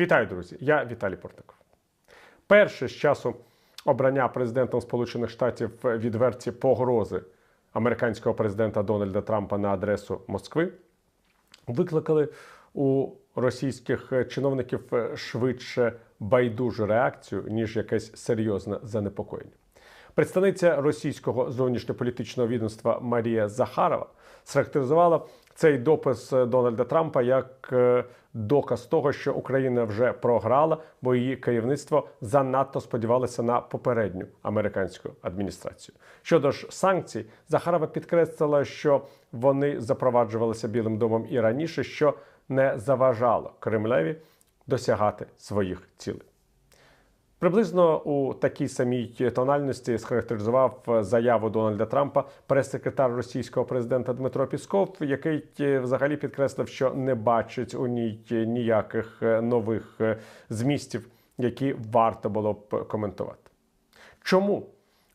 Вітаю, друзі! Я Віталій Портников. Перше з часу обрання президентом Сполучених Штатів відверті погрози американського президента Дональда Трампа на адресу Москви викликали у російських чиновників швидше байдужу реакцію, ніж якесь серйозне занепокоєння. Представниця російського зовнішньополітичного відомства Марія Захарова схарактеризувала цей допис Дональда Трампа як е, доказ того, що Україна вже програла, бо її керівництво занадто сподівалося на попередню американську адміністрацію. Щодо ж санкцій, Захарова підкреслила, що вони запроваджувалися Білим домом і раніше, що не заважало Кремлеві досягати своїх цілей. Приблизно у такій самій тональності схарактеризував заяву Дональда Трампа прес-секретар російського президента Дмитро Пісков, який взагалі підкреслив, що не бачить у ній ніяких нових змістів, які варто було б коментувати. Чому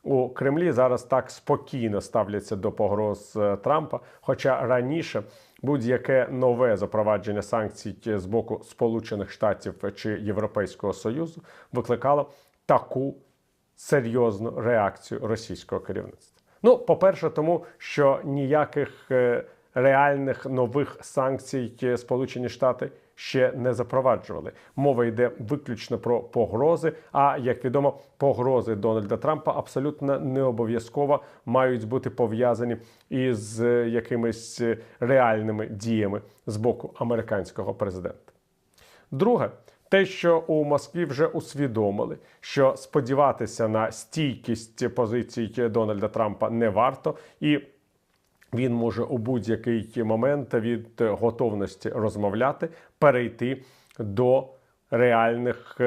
у Кремлі зараз так спокійно ставляться до погроз Трампа? Хоча раніше будь-яке нове запровадження санкцій з боку Сполучених Штатів чи Європейського Союзу викликало таку серйозну реакцію російського керівництва. Ну, по-перше, тому що ніяких реальних нових санкцій Сполучені Штати ще не запроваджували. Мова йде виключно про погрози. А як відомо, погрози Дональда Трампа абсолютно не обов'язково мають бути пов'язані із якимись реальними діями з боку американського президента. Друге. Те, що у Москві вже усвідомили, що сподіватися на стійкість позицій Дональда Трампа не варто, і він може у будь-який момент від готовності розмовляти перейти до реальних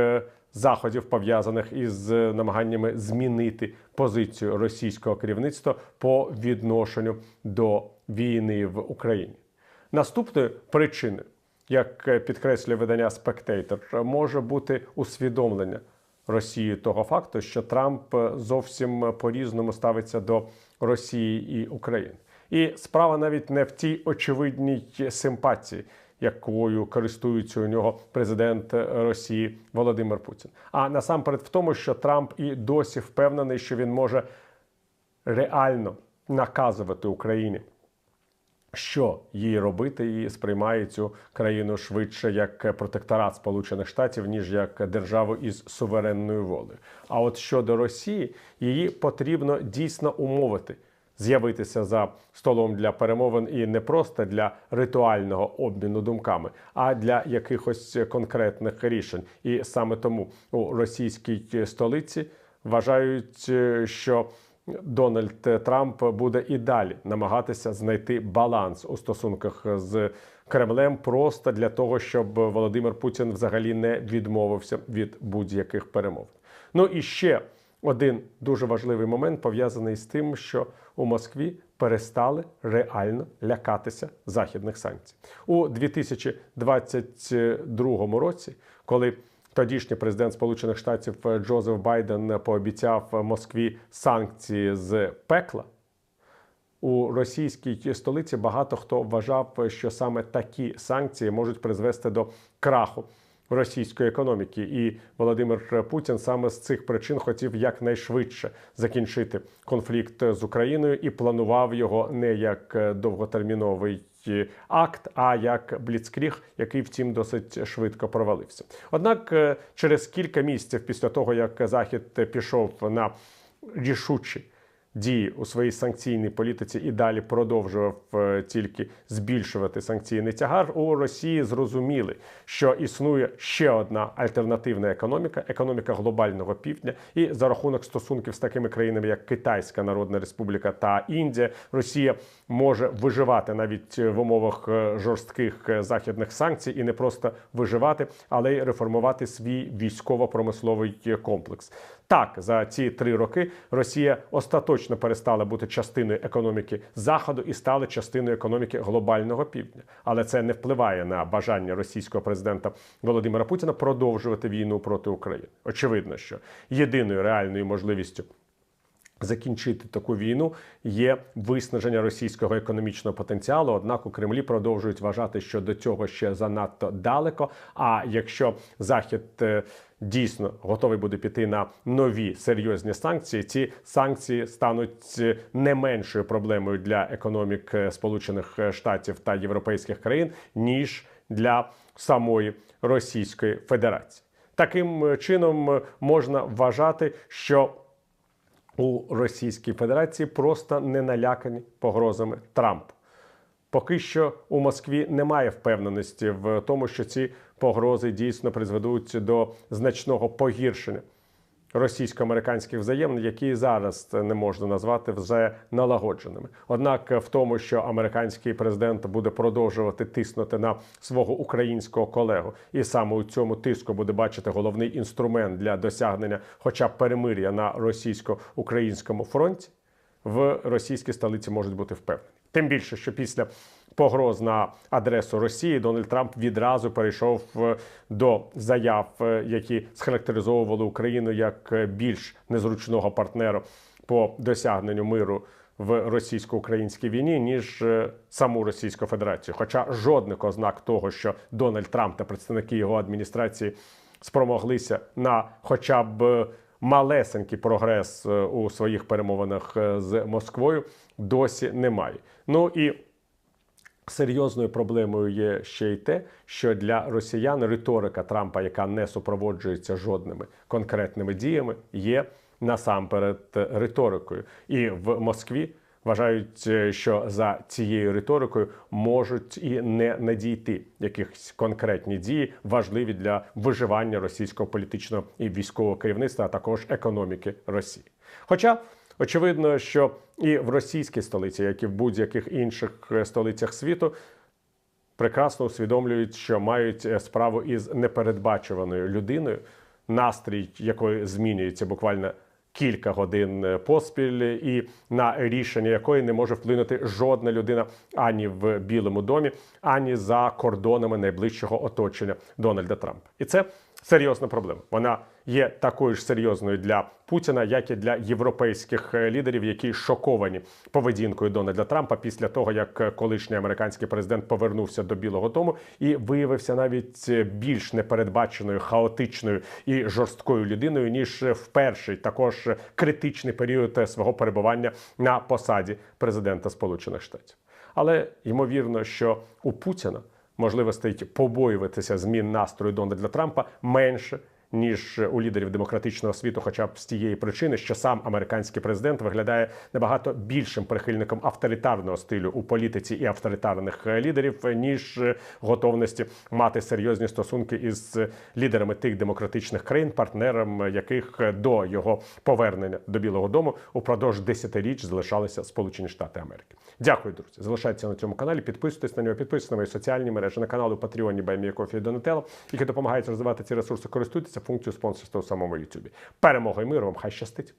заходів, пов'язаних із намаганнями змінити позицію російського керівництва по відношенню до війни в Україні. Наступною причиною, як підкреслює видання Spectator, може бути усвідомлення Росії того факту, що Трамп зовсім по різному ставиться до Росії і України. І справа навіть не в тій очевидній симпатії, якою користується у нього президент Росії Володимир Путін. А насамперед в тому, що Трамп і досі впевнений, що він може реально наказувати Україні. Що їй робити, і сприймає цю країну швидше як протекторат Сполучених Штатів, ніж як державу із суверенною волею. А от щодо Росії, її потрібно дійсно умовити з'явитися за столом для перемовин і не просто для ритуального обміну думками, а для якихось конкретних рішень. І саме тому у російській столиці вважають, що Дональд Трамп буде і далі намагатися знайти баланс у стосунках з Кремлем просто для того, щоб Володимир Путін взагалі не відмовився від будь-яких перемов. Ну і ще один дуже важливий момент пов'язаний з тим, що у Москві перестали реально лякатися західних санкцій у 2022 році, коли Тодішній президент Сполучених Штатів Джозеф Байден пообіцяв Москві санкції з пекла. У російській столиці багато хто вважав, що саме такі санкції можуть призвести до краху російської економіки, і Володимир Путін саме з цих причин хотів якнайшвидше закінчити конфлікт з Україною і планував його не як довготерміновий. Акт, а як Бліцкріг, який втім досить швидко провалився. Однак, через кілька місяців після того, як Захід пішов на рішучі дії у своїй санкційній політиці і далі продовжував е, тільки збільшувати санкційний тягар, у Росії зрозуміли, що існує ще одна альтернативна економіка економіка глобального півдня, і за рахунок стосунків з такими країнами, як Китайська Народна Республіка та Індія, Росія може виживати навіть в умовах е, жорстких е, західних санкцій і не просто виживати, але й реформувати свій військово-промисловий комплекс. Так, за ці три роки Росія остаточно перестала бути частиною економіки заходу і стала частиною економіки глобального півдня. Але це не впливає на бажання російського президента Володимира Путіна продовжувати війну проти України. Очевидно, що єдиною реальною можливістю закінчити таку війну є виснаження російського економічного потенціалу. Однак у Кремлі продовжують вважати, що до цього ще занадто далеко. А якщо Захід е, дійсно готовий буде піти на нові серйозні санкції, ці санкції стануть е, не меншою проблемою для економік е, Сполучених Штатів та європейських країн ніж для самої Російської Федерації. Таким чином можна вважати, що у Російській Федерації просто не налякані погрозами Трампа. Поки що у Москві немає впевненості в тому, що ці погрози дійсно призведуть до значного погіршення російсько-американських взаємин, які зараз не можна назвати вже налагодженими. Однак в тому, що американський президент буде продовжувати тиснути на свого українського колегу, і саме у цьому тиску буде бачити головний інструмент для досягнення, хоча б перемир'я на російсько-українському фронті, в російській столиці можуть бути впевнені. Тим більше, що після погроз на адресу Росії Дональд Трамп відразу перейшов е, до заяв, е, які схарактеризовували Україну як е, більш незручного партнера по досягненню миру в російсько-українській війні, ніж саму Російську Федерацію. Хоча жодних ознак того, що Дональд Трамп та представники його адміністрації спромоглися на хоча б малесенький прогрес у своїх перемовинах з Москвою, досі немає. Ну і Серйозною проблемою є ще й те, що для росіян риторика Трампа, яка не супроводжується жодними конкретними діями, є насамперед риторикою. І в Москві вважають, що за цією риторикою можуть і не надійти якихось конкретні дії, важливі для виживання російського політичного і військового керівництва, а також економіки Росії. Хоча Очевидно, що і в російській столиці, як і в будь-яких інших е, столицях світу, прекрасно усвідомлюють, що мають е, справу із непередбачуваною людиною, настрій якої змінюється буквально. Кілька годин е, поспіль, і на рішення якої не може вплинути жодна людина ані в Білому домі, ані за кордонами найближчого оточення Дональда Трампа, і це серйозна проблема. Вона є такою ж серйозною для Путіна, як і для європейських е, лідерів, які шоковані поведінкою Дональда Трампа після того, як колишній американський президент повернувся до Білого Дому і виявився навіть е, більш непередбаченою, хаотичною і жорсткою людиною ніж в перший також критичний період свого перебування на посаді президента Сполучених Штатів. Але ймовірно, що у Путіна можливостей побоюватися змін настрою Дональда Трампа менше. Ніж у лідерів демократичного світу, хоча б з тієї причини, що сам американський президент виглядає набагато більшим прихильником авторитарного стилю у політиці і авторитарних лідерів, ніж готовності мати серйозні стосунки із лідерами тих демократичних країн, партнером яких до його повернення до Білого Дому упродовж десятиріч залишалися Сполучені Штати Америки. Дякую, друзі. Залишайтеся на цьому каналі. Підписуйтесь на нього, підписуйтесь на мої соціальні мережі на канал у Патреоні Байміякофі і Донателло, які допомагають розвивати ці ресурси. Користуйтеся функцією спонсорства у самому Ютубі. Перемоги і миру вам хай щастить!